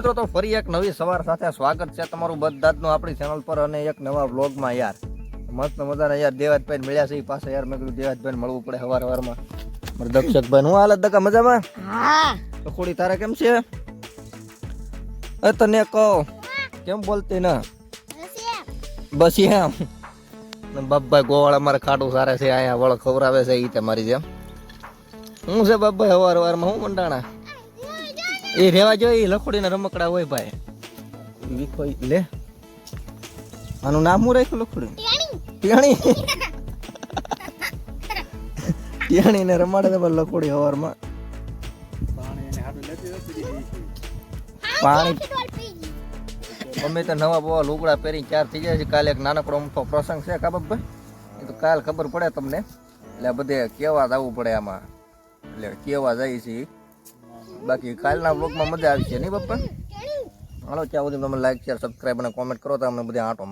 મિત્રો તો ફરી એક નવી સવાર સાથે સ્વાગત છે તમારું બધાજનું આપણી ચેનલ પર અને એક નવા વ્લોગમાં યાર. મસ્ત મજાના યાર દેવાજભાઈ મળ્યા છે એ પાસે યાર. મેં કીધું દેવાજભાઈ મળવું પડે સવાર સવારમાં મારે દક્ષકભાઈ હું હાલત દકા મજામાં? તો ખોડી તારે કેમ છે? એ તને કહો કેમ બોલતી ના? બસ એમ. બાપભાઈ ગોવાળ અમારે ખાટું સારે છે અહીંયા વળ ખવડાવે છે એ તમારી જેમ. હું છે બાપભાઈ સવાર સવારમાં હું મંડાણા? એ રેવા જોઈએ લખોડીને રમકડા હોય ભાઈ. વીખો લે. આનું નામ હું રાખ્યું લખોડી પિયાણી. ટિયાણી ને રમાડે તો લખોડી સવારમાં પાણી. અમે તો નવા બવા લુગડા પહેરી ચાર થઈ જાય છે કાલે એક નાનકડો મોટો પ્રસંગ છે કા ભાઈ? એ તો કાલ ખબર પડે તમને. એટલે બધે કેવા જવું પડે આમાં. એટલે કેવા જાય છે. બાકી કાલના બ્લોગમાં મજા આવી છે, નહીં પપ્પા? હાલો, ત્યાં સુધી તમે લાઈક શેર સબસ્ક્રાઈબ અને કોમેન્ટ કરો, તો અમને બધા આંટો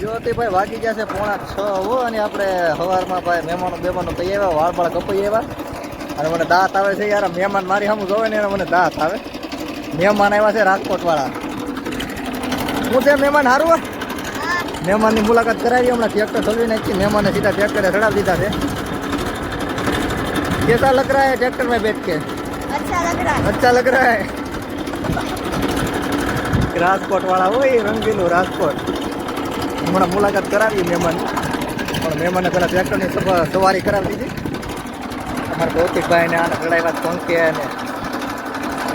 જોતી ભાઈ વાગી જશે પોણા છ હો, અને આપણે સવારમાં ભાઈ મહેમાનો બેમાનો થઈ આવ્યા? વાળ બાળ કપાઈ આવ્યા. અને મને દાંત આવે છે યાર, મહેમાન મારી સામે જોવે ને મને દાંત આવે. મહેમાન આવ્યા છે રાજકોટવાળા. હું છે મહેમાન હારું મહેમાનની મુલાકાત કરાવી, હમણાં ટ્રેક્ટર ચલવી નાખી, મહેમાને સીધા ટ્રેક્ટરે ચડાવી દીધા છે. કેતા લકરા એ હે મેં બેઠ કે अच्छा लग रहा है રાજકોટ વાળા હોય રંગીલું રાજકોટ હમણાં મુલાકાત કરાવી મહેમાન પણ મહેમાને પેલા ટ્રેક્ટરની સવા- સવારી કરાવી દીધી અમારા ભૌતિકભાઈ ને આને ચડાવ્યા પંખે ને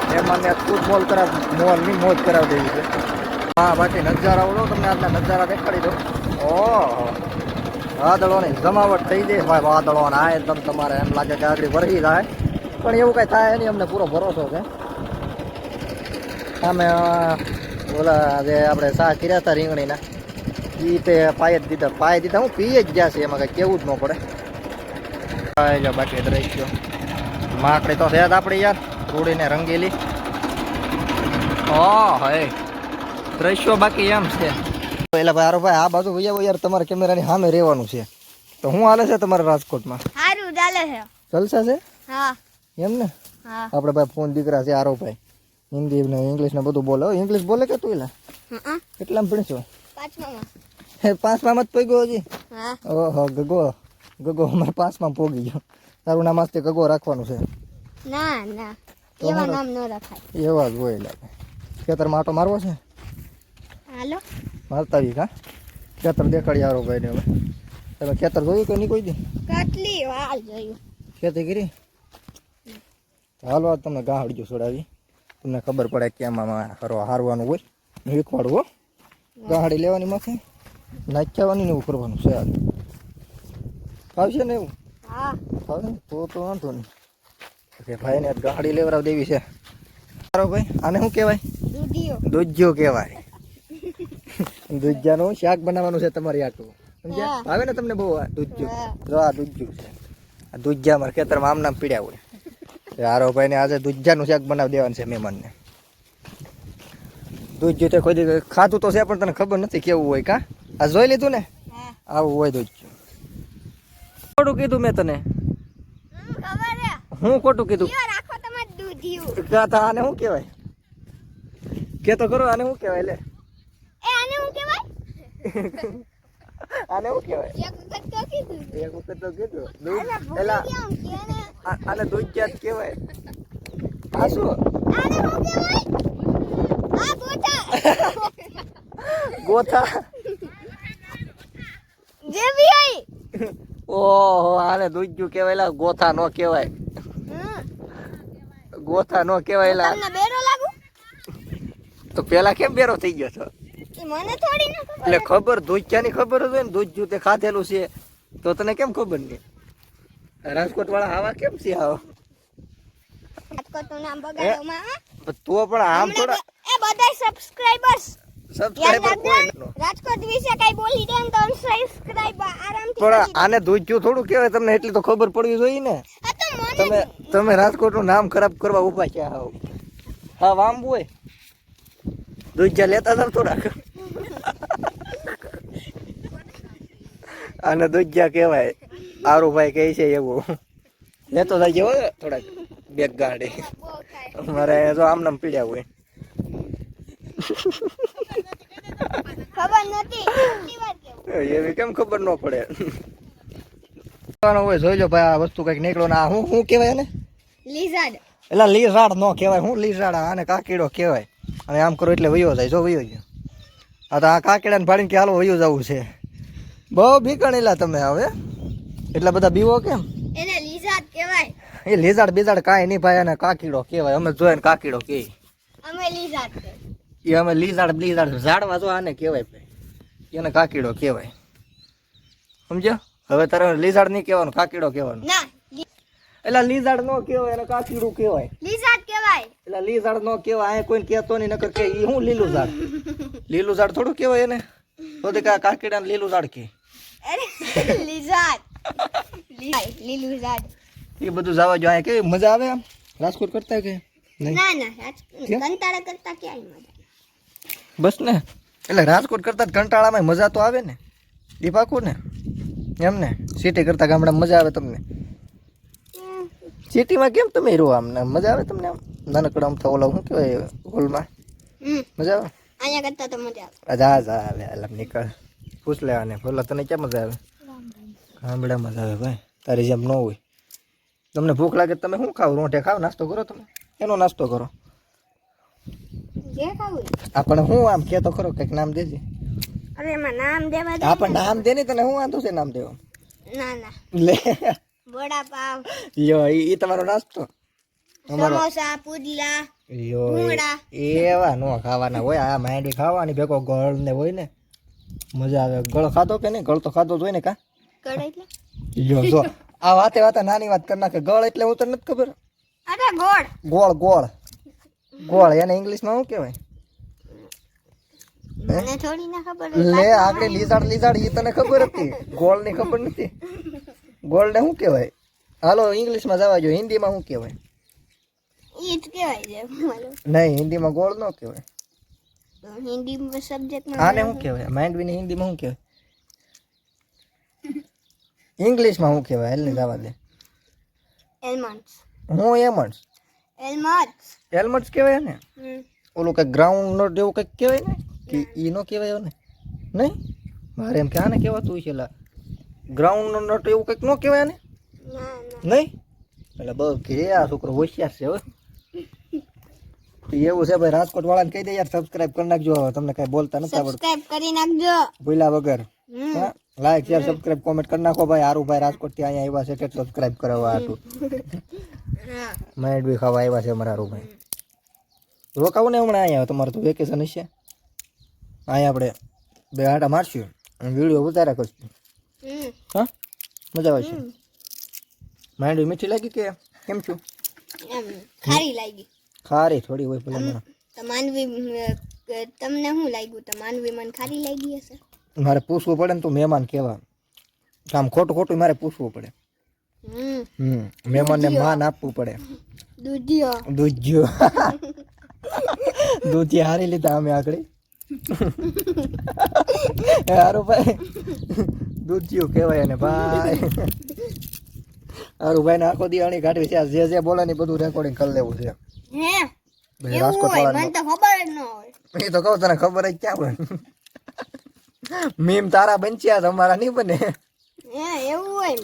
મહેમાનને ખુદ મોલ કરાવ મોલની મોજ કરાવી દેવી છે હા બાકી નજારા ઓળો તમને આજના નજારા દેખાડી દો ઓહો વાદળોની જમાવટ થઈ જાય ભાઈ વાદળો આ એકદમ તમારે એમ લાગે કે આગળ વરસી જાય પણ એવું કઈ થાય નહીં અમને પૂરો ભરોસો છે. અમે ઓલા જે આપણે શાહ કર્યા હતા રીંગણીના એ તે પાય જ દીધા પાય દીધા હું પીએ જ ગયા છે એમાં કઈ કેવું જ ન પડે. બાકી રહી ગયો. માકડી તો છે જ આપણી યાર રૂડીને રંગેલી. ઓ હે. દ્રશ્યો બાકી એમ છે. એટલે ભાઈ હારો ભાઈ આ બાજુ ભૈયા યાર તમારા કેમેરાની સામે રહેવાનું છે. તો હું હાલે છે તમારા રાજકોટમાં? સારું ચાલે છે. જલસા છે? હા. એમ ને આપણે ભાઈ ફોન દીકરા છે આરો ભાઈ. હિન્દી ને ઇંગ્લિશ ને બધું બોલે. ઇંગ્લિશ બોલે કે તું એલા? કેટલા ભણશો? પાંચમામાં. હે પાંચમાં જ પગ્યો હજી? ઓહો ગગો. ગગો અમારે પાંચમાં પોગી ગયો. તારું નામ આસ્તે ગગો રાખવાનું છે? ના ના. એવા નામ ન રાખાય. એવા જ હોય લાગે. ખેતરમાં આટો મારવો છે? હાલો. મારતા આવી કા? ખેતર દેખાડી આરો ભાઈ ને હવે. તમે ખેતર જોયું કે નહીં કોઈ દી? કેટલી વાર જોયું. ખેતી કરી? હાલો આજ તમને ગાહડજો છોડાવી તમને ખબર પડે કે એમાં હરવા હારવાનું હોય. શીખવાડવું હો. ગાહડી લેવાની માથે. નાખ્યાવાની ને એવું કરવાનું છે આજ ફાવશે ને એવું? હા. ફાવે ને? તો તો વાંધો નહીં. કે ભાઈને આજ ગાહડી લેવડાવ દેવી છે. સારો ભાઈ આને શું કહેવાય? દૂધિયો. દૂધ્યો કહેવાય. દૂધિયાનું શાક બનાવવાનું છે તમારી આટલું. સમજ્યા? ભાવે ને તમને બહુ દૂધિયું? જો આ દૂધ્યું છે. આ દૂધિયા મારા ખેતરમાં આમ નામ પીડ્યા હોય. હારો ભાઈને આજે દૂધાનું શાક બનાવી દેવાનું છે મહેમાનને. દૂધ તે કોઈ દી ખાધું તો છે પણ તને ખબર નથી કેવું હોય કા? આ જોઈ લીધું ને? આવું હોય દૂધ. ખોટું કીધું મેં તને. હું ખોટું કીધું? ગાતા આને શું કહેવાય? કે તો કરો આને શું કહેવાય લે? એ આને શું કહેવાય? આને શું કહેવાય? એક વખત તો કીધું. એક વખત તો કીધું. દૂધ? એલા આને દૂધ જ કહેવાય? આ શું? આને હું કહેવાય? આ ગોટા. ગોથા? જે બી હોય. ઓહો આને દૂધ કહેવાય? કહેવાયલા ગોથા નો કહેવાય. ગોથા નો કહેવાય લા તમને બેરો લાગુ? તો પેલા કેમ બેરો થઈ ગયો છો? મને થોડી ના ખબર એટલે ખબર દૂધિયાની ખબર હોય ને દૂધ્યું તે ખાધેલું છે. તો તને કેમ ખબર નહીં? રાજકોટ વાળા આવા કેમ છે આવો? નામ હા? પણ તો પણ આમ થોડા એ બધા સબસ્ક્રાઇબર્સ રાજકોટ વિશે કઈ બોલી દે તો સબસ્ક્રાઇબ આરામથી પણ. આને દૂધ્યું થોડું કહેવાય તમને એટલી તો ખબર પડવી જોઈએ ને. તમે તમે રાજકોટનું નામ ખરાબ કરવા ઊભા છે હાવ હા. વામ હોય દૂધિયા લેતા હતા થોડાક. આને દુજ્યા કહેવાય? આરુભાઈ કહે છે એવું. લેતો જાય હો થોડાક બેગ ગાડી. મારે તો અમારે જો આમ નામ પીડ્યા હોય એવી કેમ ખબર ન પડે? હોય જોઈજો ભાઈ આ વસ્તુ કંઈક નીકળો આ હું શું કહેવાય ને લીઝાડ એટલે લીઝાડ ન કહેવાય હું લીઝાડ આને કાકીડો કહેવાય. અને આમ કરો એટલે વયો જાય જો વયો ગયો. આ તો આ કાકીડાને ફાડીને કે હાલો વયો જવું છે. બહુ બીકણેલા તમે હવે. એટલા બધા બીવો કેમ? એને લીઝાડ કહેવાય. એ લીઝાડ બીજાડ કાંઈ નહીં ભાઈ અને કાકીડો કહેવાય. અમે જોઈએ ને કાકીડો કે અમે લીઝાડ એ અમે લીઝાડ બ્લીઝાડ ઝાડવા જો આને કહેવાય ભાઈ. એને કાકીડો કહેવાય. સમજ્યો? હવે તારે લીઝાડ નહીં કહેવાનું કાકીડો કહેવાનું. ના એટલે લીઝાડ નો કહેવાય એને કાકીડું કહેવાય. લીઝાડ કહેવાય. એટલે લીઝાડ નો કહેવાય આ કોઈને કહેતો નહીં નકર કે ઈ હું લીલું ઝાડ. લીલું ઝાડ થોડું કહેવાય એને. તો તે કા કાકીડાને લીલું ઝાડ કે અરે લિઝાર્ડ લીલું ઝાડ એ બધું જવા જો કેવી મજા આવે આમ? રાજકોટ કરતા કે નહીં? ના ના કંટાળા કરતા ક્યાંય મજા બસ ને. એટલે રાજકોટ કરતા કંટાળામાં મજા તો આવે ને. એ પાકું ને એમ ને સિટી કરતા ગામડામાં મજા આવે તમને? સિટીમાં કેમ તમે રહો આમ? મજા આવે તમને આમ? નાનકડા આમ ઓલા શું કહેવાય હોલમાં મજા આવે? અહીંયા કરતા તો મજા આવે. આ જા જા આવે નીકળ. પૂછ લેવાને બોલા તને ક્યાં મજા આવે? ગામડા મજા આવે ભાઈ. તારી જેમ ન હોય. તમને ભૂખ લાગે તમે શું ખાવ? રોટે ખાવ? નાસ્તો કરો તમે? એનો નાસ્તો કરો. આપણે શું આમ કે તો ખરો કંઈક નામ દેજે. અરે એમાં નામ દેવા દે નામ દે ને તને શું વાંધો છે નામ દેવા? ના ના. લે. વડાપાવ. યો ઈ તમારો નાસ્તો? સમોસા પુડલા યો એવા નો ખાવાના હોય. આ માંડી ખાવાની ભેગો ગળ ને હોય ને. મજા આવે. ગળ ખાધો કે નહીં? ગળ તો ખાધો જોઈ ને કા? ગળ એટલે? જો જો. આ વાતે વાતે નાની વાત કરી નાખે. ગળ એટલે હું તને નથી ખબર? અરે ગોળ. ગોળ ગોળ. ગોળ એને ઇંગ્લિશમાં શું કહેવાય? મને થોડી ના ખબર લે આગળ લીઝાડ લીઝાડ એ તને ખબર હતી? ગોળની ખબર નથી? ગોળ ને શું કહેવાય? હાલો ઇંગ્લિશમાં જવા જો હિન્દીમાં શું કહેવાય? ઈ જ કહેવાય છે. નહીં નહીં હિન્દીમાં ગોળ ન કહેવાય. તો હિન્દી સબ્જેક્ટમાં આને શું કહેવાય? માંડવીની હિન્દીમાં શું કહેવાય? ઇંગ્લિશમાં શું કહેવાય? હેલ ને જવા દે. એલમન્ડ્સ હું એમન્ડ્સ એલમન્ડ્સ એલમન્ડ્સ કહેવાય ને ઓલું કંઈક ગ્રાઉન્ડ નટ એવું કંઈક કહેવાય ને? કે ઈ નો કહેવાય ને નહીં? મારે એમ કે આને કહેવાતું છે લા ગ્રાઉન્ડ નટ એવું કંઈક ન કહેવાય ને નહીં? એટલે બહુ કે આ છોકરો હોશિયાર છે હો એવું છે ભાઈ રાજકોટ વાળાને કહી દે યાર સબસ્ક્રાઇબ કરી નાખજો. તમને કઈ બોલતા નથી આવડતું. સબસ્ક્રાઇબ કરી નાખજો. ભૂલ્યા વગર. લાઈક શેર સબસ્ક્રાઇબ કોમેન્ટ કરી નાખો ભાઈ. હારું ભાઈ રાજકોટથી અહીંયા આવ્યા છે કે સબસ્ક્રાઇબ કરાવવા હતું. માઇન્ડ બી ખાવા આવ્યા છે અમારા હારું ભાઈ રોકાવું ને હમણાં અહીંયા? તમારે તો વેકેશન હશે. અહીંયા આપણે બે આટા મારશું અને વીડિયો ઉતારા કરશું. હા? મજા આવશે બી મીઠી લાગી કે? કેમ છું? ખારી લાગી. ખારી થોડી હોય ભલે મને માનવી તમને શું લાગ્યું? તો માનવી મને ખારી લાગી હશે. મારે પૂછવું પડે ને તું મહેમાન કેવા. આમ ખોટું ખોટું મારે પૂછવું પડે. હમ. હમ મહેમાનને માન આપવું પડે. દૂધિયો. દૂધિયો. દૂધી હારી લીધા અમે આગળ. હારું ભાઈ. દૂધિયો કહેવાય ને ભાઈ. હારું ભાઈ ને આખો દી અણી કાઢવી છે. આ જે જે બોલે ને બધું રેકોર્ડિંગ કરી લેવું છે. હે? રાજકોટ હોય? મને તો ખબર જ ન હોય. એ તો કહું તને ખબર જ ક્યાં હોય? મીમ તારા બનચ્યા તમારા નહીં બને. હે એવું હોય.